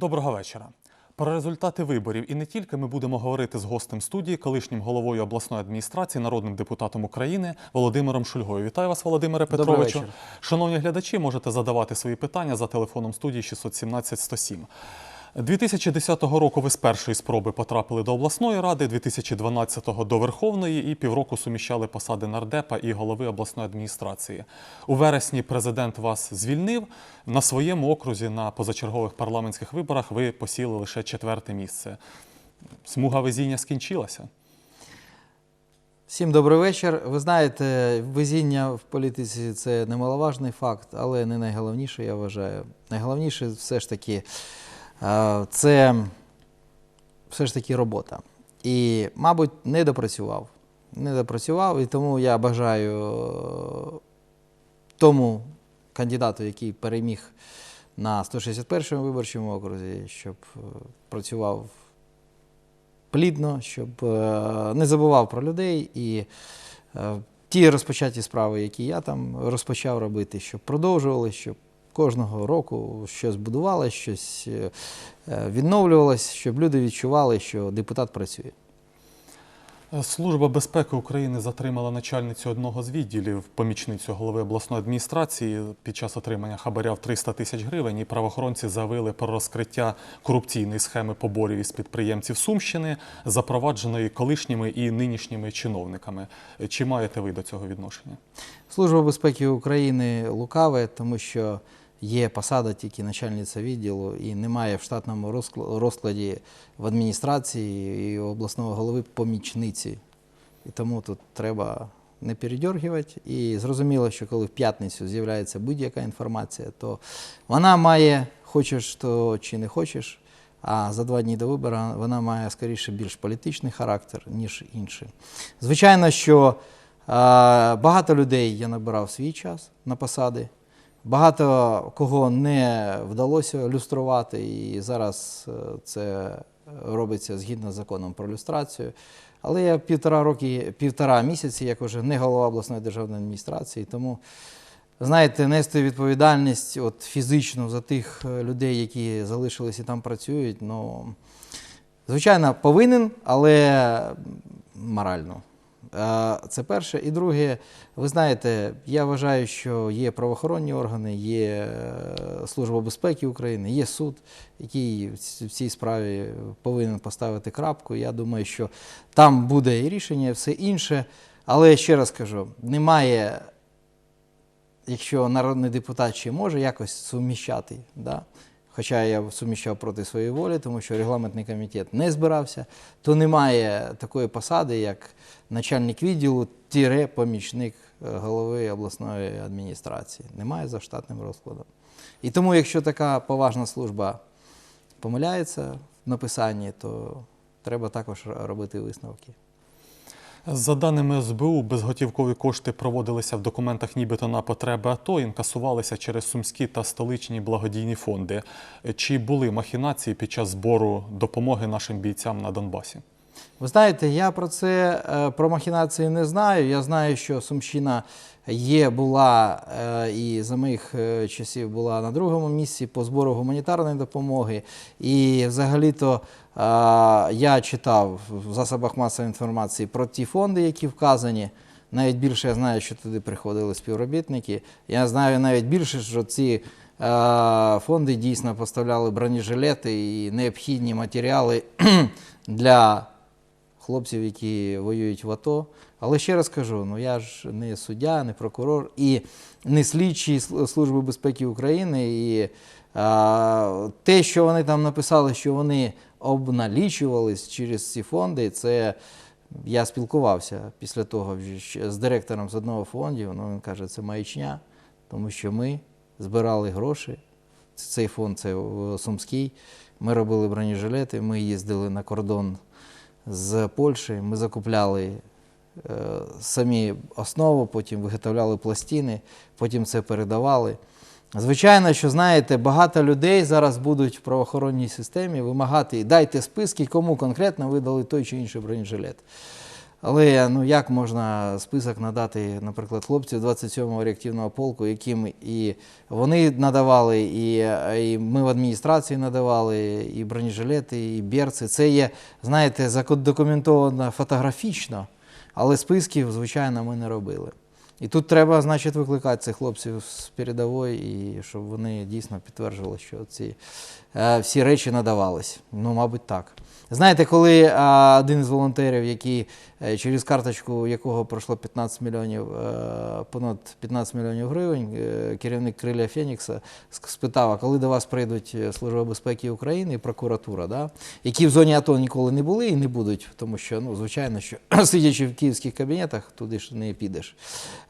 Доброго вечора. Про результати виборів і не тільки ми будемо говорити з гостем студії, колишнім головою обласної адміністрації, народним депутатом України Володимиром Шульгою. Вітаю вас, Володимире Петровичу. Шановні глядачі, можете задавати свої питання за телефоном студії 617 107. 2010 року ви з першої спроби потрапили до обласної ради, 2012-го до Верховної і півроку суміщали посади нардепа і голови обласної адміністрації. У вересні президент вас звільнив. На своєму окрузі на позачергових парламентських виборах ви посіли лише четверте місце. Смуга везіння скінчилася. Всім добрий вечір. Ви знаєте, везіння в політиці це немаловажний факт, але не найголовніше, я вважаю. Найголовніше все ж таки це все ж таки робота. І, мабуть, не допрацював. Не допрацював, і тому я бажаю е, тому кандидату, який переміг на 161-му виборчому окрузі, щоб е, працював плідно, щоб е, не забував про людей і ті розпочаті справи, які я там розпочав робити, щоб продовжували, щоб кожного року щось будувалося, щось е, е, відновлювалося, щоб люди відчували, що депутат працює. Служба безпеки України затримала начальницю одного з відділів, помічницю голови обласної адміністрації під час отримання хабаря в 300 тисяч гривень. І правоохоронці заявили про розкриття корупційної схеми поборів із підприємців Сумщини, запровадженої колишніми і нинішніми чиновниками. Чи маєте ви до цього відношення? Служба безпеки України лукаве, тому що є посада тільки начальниця відділу і немає в штатному розкладі в адміністрації і обласного голови помічниці. І тому тут треба не передьоргувати. І зрозуміло, що коли в п'ятницю з'являється будь-яка інформація, то вона має, хочеш то чи не хочеш, а за два дні до вибору вона має скоріше більш політичний характер, ніж інший. Звичайно, що багато людей я набирав свій час на посади. Багато кого не вдалося люструвати, і зараз е, це робиться згідно з законом про люстрацію. Але я півтора роки, півтора місяці, як уже не голова обласної державної адміністрації, тому знаєте, нести відповідальність от фізично за тих е, людей, які залишились і там працюють, ну звичайно, повинен, але морально. Це перше. І друге, ви знаєте, я вважаю, що є правоохоронні органи, є е, Служба безпеки України, є суд, який в цій справі повинен поставити крапку. Я думаю, що там буде і рішення, і все інше. Але ще раз кажу, немає, якщо народний депутат ще може якось суміщати, да? Хоча я суміщав проти своєї волі, тому що регламентний комітет не збирався, то немає такої посади, як начальник відділу тире помічник е, голови обласної адміністрації. Немає за штатним розкладом. І тому, якщо така поважна служба помиляється в написанні, то треба також робити висновки. За даними СБУ, безготівкові кошти проводилися в документах нібито на потреби АТО, інкасувалися через сумські та столичні благодійні фонди. Чи були махінації під час збору допомоги нашим бійцям на Донбасі? Ви знаєте, я про це е, про махінації не знаю. Я знаю, що Сумщина є, була е, і за моїх е, часів була на другому місці по збору гуманітарної допомоги. І взагалі-то я читав в засобах масової інформації про ті фонди, які вказані. Навіть більше я знаю, що туди приходили співробітники. Я знаю навіть більше, що ці фонди дійсно поставляли бронежилети і необхідні матеріали для хлопців, які воюють в АТО. Але ще раз кажу: ну я ж не суддя, не прокурор і не слідчий Служби безпеки України. І а, те, що вони там написали, що вони обналічувались через ці фонди, це я спілкувався після того з директором з одного фондів. Ну, він каже, це маячня, тому що ми збирали гроші. Цей фонд це Сумський. Ми робили бронежилети, ми їздили на кордон з Польщі, ми закупляли е, самі основу, потім виготовляли пластини, потім це передавали. Звичайно, що знаєте, багато людей зараз будуть в правоохоронній системі вимагати, дайте списки, кому конкретно видали той чи інший бронежилет. Але ну як можна список надати, наприклад, хлопців 27-го реактивного полку, яким і вони надавали, і, і ми в адміністрації надавали, і бронежилети, і берці. Це є, знаєте, задокументовано фотографічно, але списків, звичайно, ми не робили. І тут треба, значить, викликати цих хлопців з передової, і щоб вони дійсно підтверджували, що ці е, всі речі надавались. Ну, мабуть, так. Знаєте, коли е, один із волонтерів, який е, через карточку якого пройшло 15 мільйонів, е, понад 15 мільйонів гривень, керівник Криля Фенікса спитав, а коли до вас прийдуть Служба безпеки України і прокуратура, да, які в зоні АТО ніколи не були і не будуть, тому що, ну, звичайно, що сидячи в київських кабінетах, туди ж не підеш.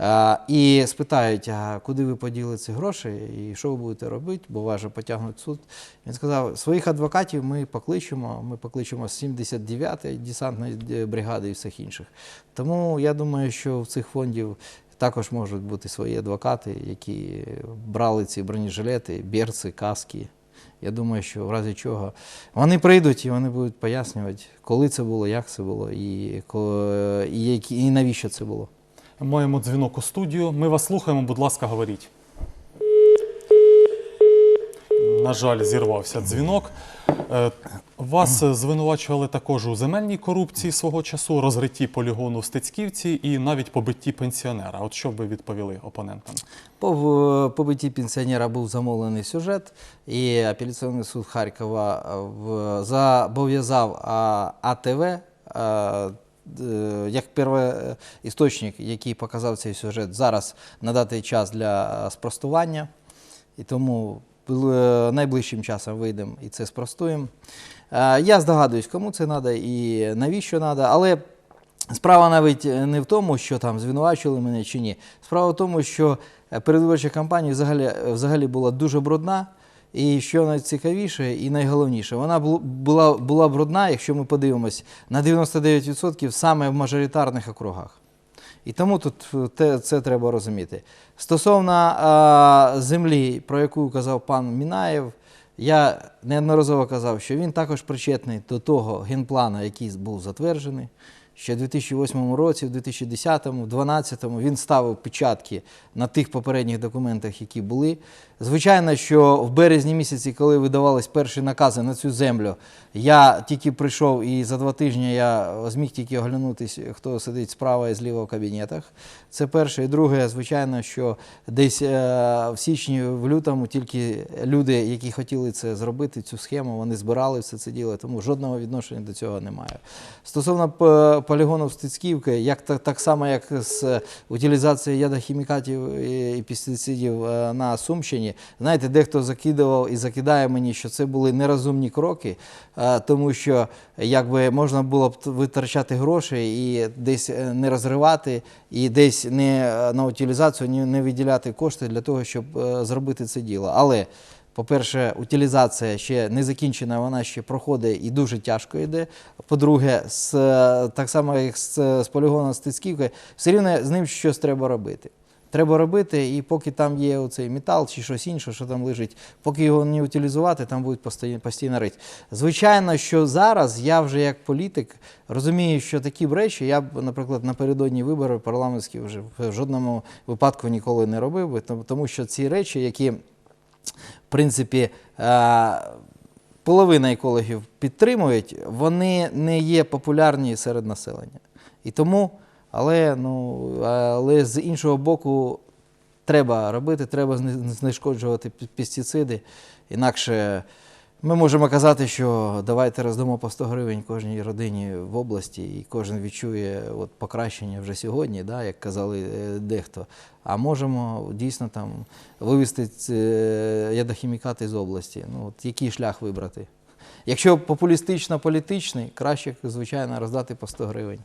Е, І спитають, а куди ви поділи ці гроші і що ви будете робити, бо вас же потягнуть суд. Він сказав, своїх адвокатів ми покличемо, ми покличемо з 79-ї десантної е, бригади і всіх інших. Тому я думаю, що в цих фондів також можуть бути свої адвокати, які брали ці бронежилети, берці, каски. Я думаю, що в разі чого вони прийдуть і вони будуть пояснювати, коли це було, як це було і, і, і навіщо це було. Маємо дзвінок у студію. Ми вас слухаємо, будь ласка, говоріть. На жаль, зірвався дзвінок. Е, Вас звинувачували також у земельній корупції свого часу, розритті полігону в Стецьківці і навіть побитті пенсіонера. От що б ви відповіли опонентам? По побитті пенсіонера був замовлений сюжет, і апеляційний суд Харкова е, зобов'язав АТВ е, як первоісточник, який показав цей сюжет, зараз надати час для спростування. І тому найближчим часом вийдемо і це спростуємо. Е, Я здогадуюсь, кому це треба і навіщо треба, але справа навіть не в тому, що там звинувачували мене чи ні. Справа в тому, що е, передвиборча кампанія взагалі, взагалі була дуже брудна. І що найцікавіше і найголовніше, вона була, була брудна, якщо ми подивимось, на 99% саме в мажоритарних округах. І тому тут е, те, це треба розуміти. Стосовно е, землі, про яку казав пан Мінаєв, я неодноразово казав, що він також причетний до того генплану, який був затверджений. Ще в 2008 році, в 2010, в 2012 він ставив печатки на тих попередніх документах, які були. Звичайно, що в березні місяці, коли видавались перші накази на цю землю, я тільки прийшов і за два тижні я зміг тільки оглянутися, хто сидить справа і зліва в кабінетах. Це перше. І друге, звичайно, що десь е, в січні, в лютому тільки люди, які хотіли це зробити, цю схему, вони збирали все це діло, тому жодного відношення до цього немає. Стосовно п- полігону Стецьківки, як так, само, як з утилізацією ядохімікатів і, і пестицидів е, на Сумщині, знаєте, дехто закидував і закидає мені, що це були нерозумні кроки, тому що якби можна було б витрачати гроші і десь е, не розривати, і десь не е, на утилізацію не, виділяти кошти для того, щоб е, зробити це діло. Але по-перше, утилізація ще не закінчена, вона ще проходить і дуже тяжко йде. По-друге, так само як з, з полігоном Стецьківки, все рівно з ним щось треба робити. Треба робити, і поки там є оцей метал чи щось інше, що там лежить, поки його не утилізувати, там будуть постійно, рити. Звичайно, що зараз я вже як політик розумію, що такі б речі я б, наприклад, напередодні виборів парламентських вже в жодному випадку ніколи не робив би, тому- тому що ці речі, які в принципі, е, половина екологів підтримують, вони не є популярні серед населення. І тому, але, ну, але з іншого боку, треба робити, треба знешкоджувати пестициди. Інакше ми можемо казати, що давайте роздамо по 100 гривень кожній родині в області, і кожен відчує от покращення вже сьогодні, да, як казали е, дехто. А можемо дійсно там вивезти е, ядохімікати з області. Ну, от який шлях вибрати? Якщо популістично-політичний, краще, звичайно, роздати по 100 гривень.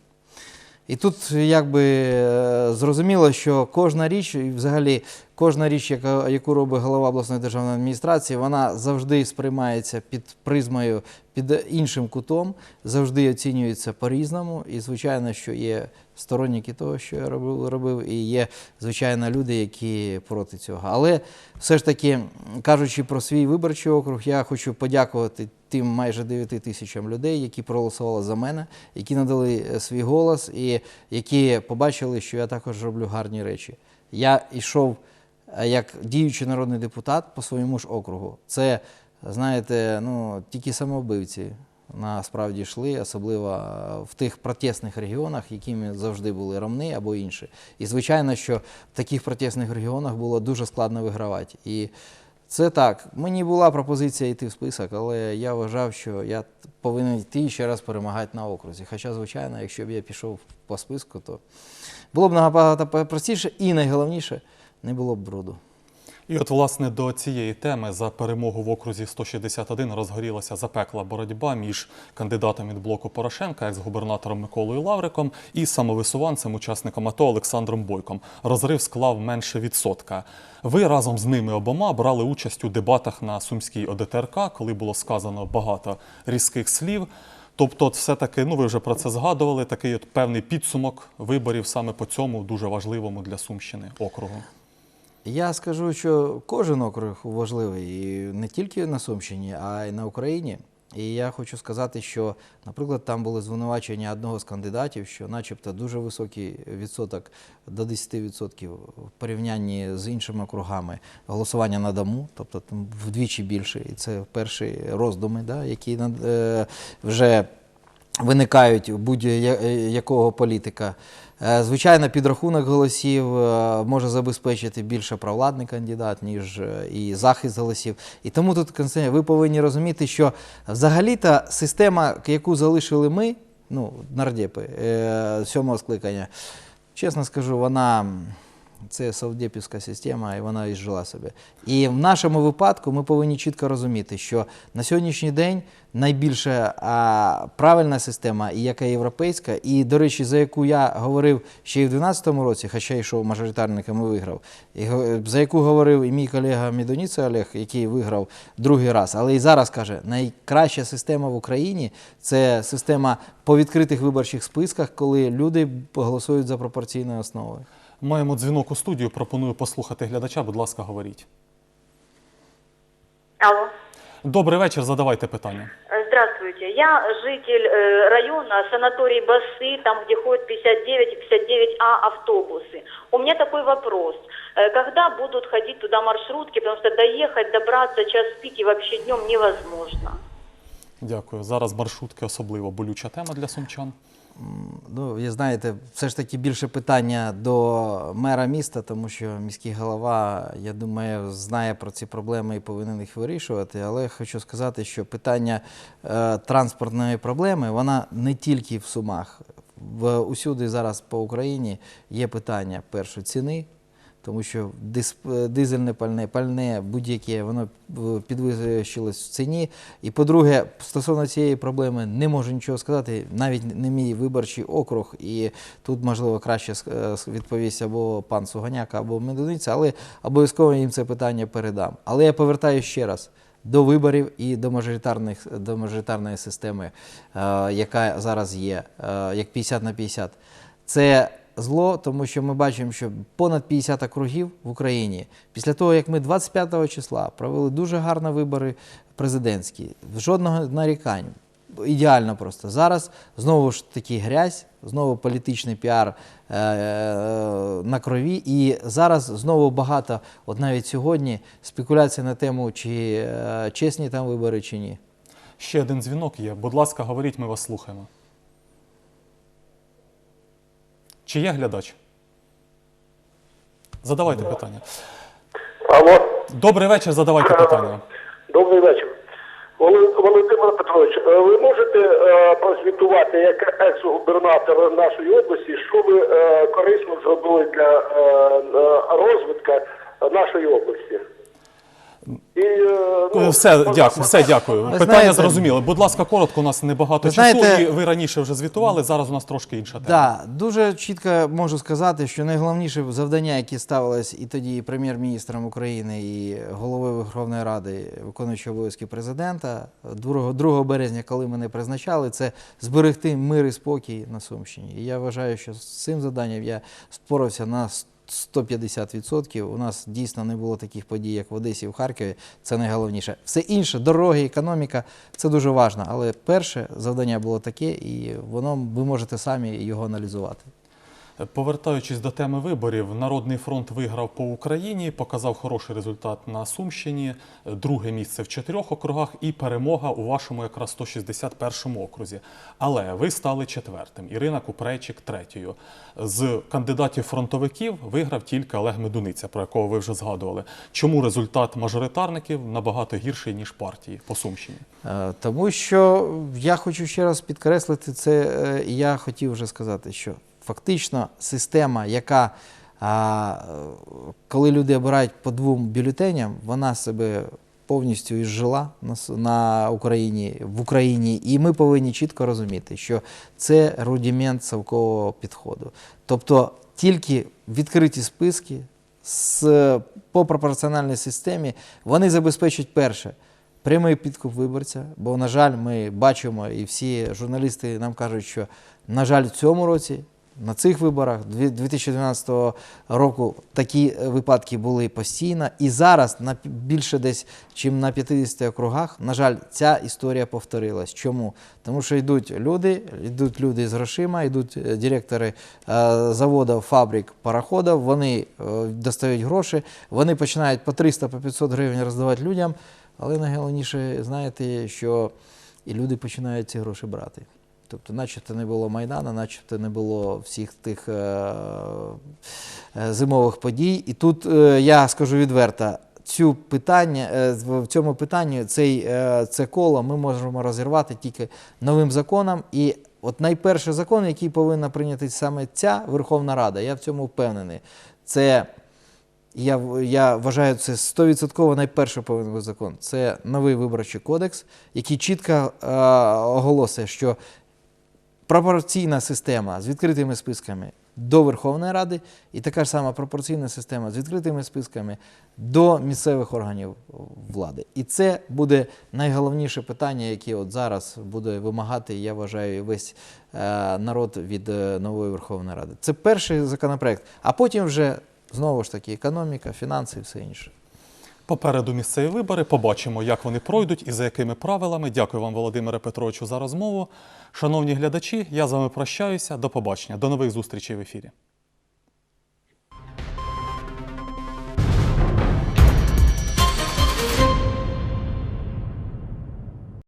І тут якби е, зрозуміло, що кожна річ, і взагалі кожна річ, яка, яку робить голова обласної державної адміністрації, вона завжди сприймається під призмою, під іншим кутом, завжди оцінюється по-різному. І, звичайно, що є сторонники того, що я робив, робив, і є, звичайно, люди, які проти цього. Але все ж таки, кажучи про свій виборчий округ, я хочу подякувати тим майже 9 тисячам людей, які проголосували за мене, які надали е, свій голос і які побачили, що я також роблю гарні речі. Я йшов як діючий народний депутат по своєму ж округу. Це, знаєте, ну, тільки самовбивці насправді йшли, особливо е, в тих протестних регіонах, якими завжди були ромни або інші. І звичайно, що в таких протестних регіонах було дуже складно вигравати. І це так. Мені була пропозиція йти в список, але я вважав, що я повинен йти і ще раз перемагати на окрузі. Хоча, звичайно, якщо б я пішов по списку, то було б набагато простіше і найголовніше не було б бруду. І от, власне, до цієї теми за перемогу в окрузі 161 розгорілася запекла боротьба між кандидатом від блоку Порошенка, екс-губернатором Миколою Лавриком, і самовисуванцем, учасником АТО Олександром Бойком. Розрив склав менше відсотка. Ви разом з ними обома брали участь у дебатах на Сумській ОДТРК, коли було сказано багато різких слів. Тобто, все-таки, ну ви вже про це згадували, такий от певний підсумок виборів саме по цьому дуже важливому для Сумщини округу. Я скажу, що кожен округ важливий і не тільки на Сумщині, а й на Україні. І я хочу сказати, що, наприклад, там були звинувачення одного з кандидатів, що, начебто, дуже високий відсоток до 10% в порівнянні з іншими округами голосування на дому, тобто там вдвічі більше. І це перші роздуми, да, які е, вже виникають будь-якого політика. Е, Звичайно, підрахунок голосів е, може забезпечити більше провладний кандидат, ніж е, і захист голосів. І тому тут, Константин, ви повинні розуміти, що взагалі-то система, яку залишили ми, ну, нардепи сьомого скликання, чесно скажу, вона. Це совдепівська система, і вона і жила собі. І в нашому випадку ми повинні чітко розуміти, що на сьогоднішній день найбільша а, правильна система, і яка європейська, і, до речі, за яку я говорив ще й в 2012 році, хоча йшов мажоритарником і виграв, і за яку говорив і мій колега Мідоніця Олег, який виграв другий раз, але і зараз каже, найкраща система в Україні це система по відкритих виборчих списках, коли люди голосують за пропорційною основою. Маємо дзвінок у студію. Пропоную послухати глядача. Будь ласка, говоріть. Алло. Добрий вечір. Задавайте питання. Э, Здравствуйте. Я житель э, района санаторий Басы, там, где ходят 59 и 59А автобусы. У меня такой вопрос. Э, Когда будут ходить туда маршрутки, потому что доехать, добраться час пик и вообще днем невозможно. Дякую. Зараз маршрутки особливо болюча тема для сумчан. Ну, ви знаєте, все ж таки більше питання до мера міста, тому що міський голова, я думаю, знає про ці проблеми і повинен їх вирішувати. Але хочу сказати, що питання е, транспортної проблеми, вона не тільки в Сумах. В, усюди зараз по Україні є питання перше ціни, тому що е, дизельне пальне, пальне будь-яке, воно е, підвищилось в ціні. І по-друге, стосовно цієї проблеми не можу нічого сказати, навіть не мій виборчий округ, і тут, можливо, краще е, відповість або пан Суганяк, або Медуниця, але обов'язково їм це питання передам. Але я повертаю ще раз. До виборів і до мажоритарних до мажоритарної системи, яка зараз є, як 50 на 50. Це зло, тому що ми бачимо, що понад 50 округів в Україні після того, як ми 25 числа провели дуже гарні вибори президентські, жодного нарікань. Ідеально просто. Зараз знову ж таки грязь, знову політичний піар е, е, на крові. І зараз знову багато, от навіть сьогодні, спекуляцій на тему, чи е, чесні там вибори, чи ні. Ще один дзвінок є. Будь ласка, говоріть, ми вас слухаємо. Чи є глядач? Задавайте питання. Алло, Добрий вечір, задавайте питання. добрий вечір. Володимир Петрович, е, ви можете е, прозвітувати як екс-губернатор нашої області, що ви е, корисно зробили для е, е, розвитку нашої області? І, е, ну, Все, можна- дякую, все, дякую. Ви Питання знаєте- зрозуміло. Будь ласка, коротко, у нас небагато Ви часу, знаєте- і ви раніше вже звітували, зараз у нас трошки інша тема. Да, дуже чітко можу сказати, що найголовніше завдання, яке ставилось і тоді прем'єр-міністром України, і головою Верховної Ради, виконуючого обов'язки президента, 2, 2 березня, коли мене призначали, це зберегти мир і спокій на Сумщині. І я вважаю, що з цим завданням я спорався на 150%. У нас дійсно не було таких подій, як в Одесі, в Харкові. Це найголовніше. Все інше, дороги, економіка, це дуже важливо. Але перше завдання було таке, і воно ви можете самі його аналізувати. Повертаючись до теми виборів, Народний фронт виграв по Україні, показав хороший результат на Сумщині, друге місце в чотирьох округах і перемога у вашому якраз 161-му окрузі. Але ви стали четвертим. Ірина Купрейчик третьою. З кандидатів фронтовиків виграв тільки Олег Медуниця, про якого ви вже згадували. Чому результат мажоритарників набагато гірший ніж партії по Сумщині? Е, Тому що я хочу ще раз підкреслити це, е, я хотів вже сказати, що фактично система, яка, коли люди обирають по двом бюлетеням, вона себе повністю ізжила на, Україні, в Україні, і ми повинні чітко розуміти, що це рудимент совкового підходу. Тобто тільки відкриті списки з, по пропорціональній системі вони забезпечать перше прямий підкуп виборця. Бо, на жаль, ми бачимо, і всі журналісти нам кажуть, що, на жаль, в цьому році. На цих виборах дві- 2012 року такі е, випадки були постійно, і зараз на більше десь, чим на 50 округах, на жаль, ця історія повторилась. Чому? Тому що йдуть люди, йдуть люди з грошима, йдуть е, директори е, заводів, фабрик, пароходів, вони достають гроші, вони починають по 300, по 500 гривень роздавати людям, але найголовніше, знаєте, що і люди починають ці гроші брати. Тобто, начебто не було Майдану, начебто не було всіх тих е, е, зимових подій. І тут е, я скажу відверто, цю питання, в цьому питанні цей, це коло ми можемо розірвати тільки новим законом. І от найперший закон, який повинна прийняти саме ця Верховна Рада, я в цьому впевнений. Це я, я вважаю, це 100% найперший повинен бути закон. Це новий виборчий кодекс, який чітко е, оголосить, що пропорційна система з відкритими списками до Верховної Ради і така ж сама пропорційна система з відкритими списками до місцевих органів влади. І це буде найголовніше питання, яке от зараз буде вимагати, я вважаю, весь е, народ від е, нової Верховної Ради. Це перший законопроект, а потім вже знову ж таки економіка, фінанси і все інше. Попереду місцеві вибори. Побачимо, як вони пройдуть і за якими правилами. Дякую вам, Володимире Петровичу, за розмову. Шановні глядачі, я з вами прощаюся. До побачення. До нових зустрічей в ефірі.